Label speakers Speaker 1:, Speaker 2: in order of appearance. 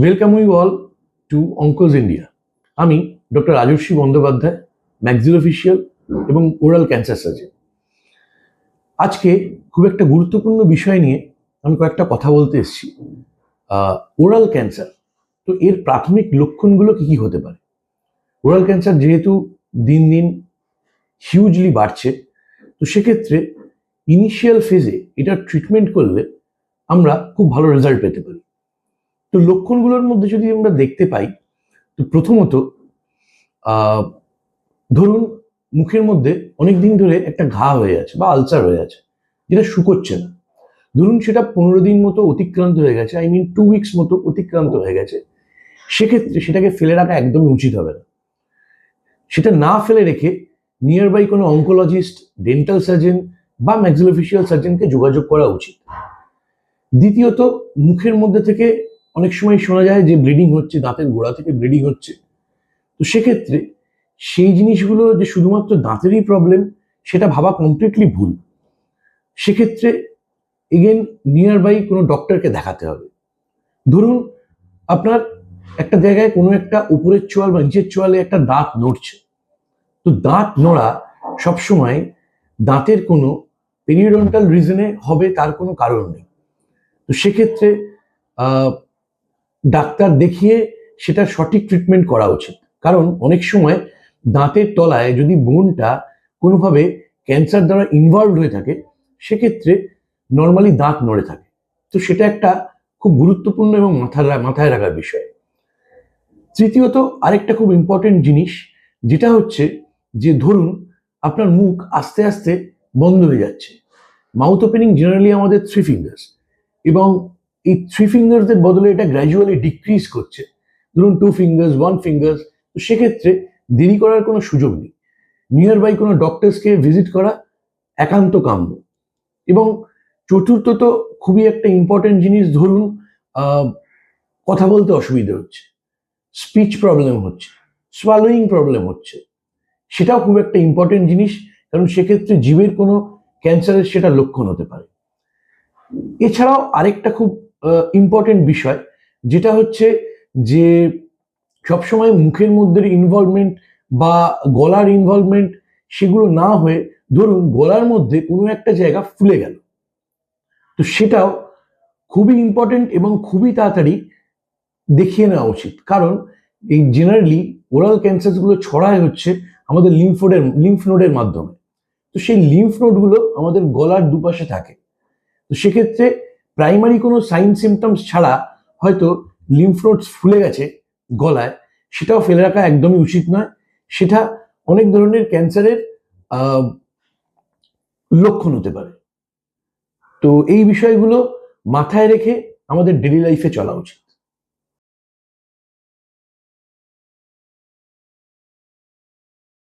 Speaker 1: Welcome you all to অঙ্কজ India আমি doctor Rajasvi Bandyopadhyay maxillofacial এবং ওরাল ক্যান্সার সার্জন আজকে খুব একটা গুরুত্বপূর্ণ বিষয় নিয়ে আমি কয়েকটা কথা বলতে এসেছি। ওরাল ক্যান্সার তো এর প্রাথমিক লক্ষণগুলো কি কি হতে পারে? ওরাল ক্যান্সার যেহেতু দিন দিন হিউজলি বাড়ছে, তো সেক্ষেত্রে ইনিশিয়াল ফেজে এটার ট্রিটমেন্ট করলে আমরা খুব ভালো রেজাল্ট পেতে পারি। তো লক্ষণগুলোর মধ্যে যদি আমরা দেখতে পাই, তো প্রথমত ধরুন মুখের মধ্যে অনেক দিন ধরে একটা ঘা হয়ে আছে বা আলসার হয়ে আছে, যেটা শুকোচ্ছে না। ধরুন সেটা পনেরো দিন মতো অতিক্রান্ত হয়ে গেছে আই মিন টু উইকস মতো অতিক্রান্ত হয়ে গেছে। সেক্ষেত্রে সেটাকে ফেলে রাখা একদমই উচিত হবে না। সেটা না ফেলে রেখে নিয়ার বাই কোনো অঙ্কোলজিস্ট ডেন্টাল সার্জন বা ম্যাক্সিলোফিশিয়াল সার্জনকে যোগাযোগ করা উচিত। দ্বিতীয়ত, মুখের মধ্যে থেকে অনেক সময় শোনা যায় যে ব্লিডিং হচ্ছে, দাঁতের গোড়া থেকে ব্লিডিং হচ্ছে। তো সেক্ষেত্রে সেই জিনিসগুলো যে শুধুমাত্র দাঁতেরই প্রবলেম সেটা ভাবা কমপ্লিটলি ভুল। সেক্ষেত্রে এগেন নিয়ার বাই কোনো ডক্টরকে দেখাতে হবে। ধরুন, আপনার একটা জায়গায় কোনো একটা উপরের চোয়াল বা নিচের চোয়ালে একটা দাঁত নড়ছে। তো দাঁত নড়া সবসময় দাঁতের কোনো পেরিওডন্টাল রিজনে হবে, তার কোনো কারণ নেই। তো সেক্ষেত্রে ডাক্তার দেখিয়ে সেটার সঠিক ট্রিটমেন্ট করা উচিত। কারণ অনেক সময় দাঁতের তলায় যদি বোনটা কোনোভাবে ক্যান্সার দ্বারা ইনভলভ হয়ে থাকে, সেক্ষেত্রে নর্মালি দাঁত নড়ে থাকে। তো সেটা একটা খুব গুরুত্বপূর্ণ এবং মাথায় মাথায় রাখার বিষয়। তৃতীয়ত, আরেকটা খুব ইম্পর্টেন্ট জিনিস, যেটা হচ্ছে যে ধরুন আপনার মুখ আস্তে আস্তে বন্ধ হয়ে যাচ্ছে। মাউথ ওপেনিং জেনারেলি আমাদের থ্রি ফিঙ্গার্স এবং এই থ্রি ফিঙ্গার্সের বদলে এটা গ্র্যাজুয়ালি ডিক্রিজ করছে। ধরুন টু ফিঙ্গার্স ওয়ান ফিঙ্গার্স তো সেক্ষেত্রে দেরি করার কোনো সুযোগ নেই। নিয়ার বাই কোনো ডক্টরসকে ভিজিট করা একান্ত কাম্য। এবং চতুর্থত খুবই একটা ইম্পর্টেন্ট জিনিস, ধরুন কথা বলতে অসুবিধা হচ্ছে স্পিচ প্রবলেম হচ্ছে সোয়ালোয়িং প্রবলেম হচ্ছে। সেটাও খুব একটা ইম্পর্টেন্ট জিনিস, কারণ সেক্ষেত্রে জীবের কোনো ক্যান্সারের সেটা লক্ষণ হতে পারে। এছাড়াও আরেকটা খুব ইম্পর্টেন্ট বিষয়, যেটা হচ্ছে যে সবসময় মুখের মধ্যে ইনভলভমেন্ট বা গলার ইনভলভমেন্ট সেগুলো না হয়ে, ধরুন গলার মধ্যে কোনো একটা জায়গা ফুলে গেল। তো সেটাও খুবই ইম্পর্টেন্ট এবং খুবই তাড়াতাড়ি দেখিয়ে নেওয়া উচিত। কারণ এই জেনারেলি ওরাল ক্যান্সারগুলো ছড়ায় হচ্ছে আমাদের লিম্ফোডের লিম্ফ নোডের মাধ্যমে। তো সেই লিম্ফ নোডগুলো আমাদের গলার দুপাশে থাকে। তো সেক্ষেত্রে প্রাইমারি কোনো সাইন সিমটমস ছাড়া হয়তো লিম্ফ নোডস ফুলে গেছে গলায়, সেটাও ফেলে রাখা একদমই উচিত নয়। সেটা অনেক ধরনের ক্যান্সারের লক্ষণ হতে পারে। তো এই বিষয়গুলো মাথায় রেখে আমাদের ডেলি লাইফে চলা উচিত।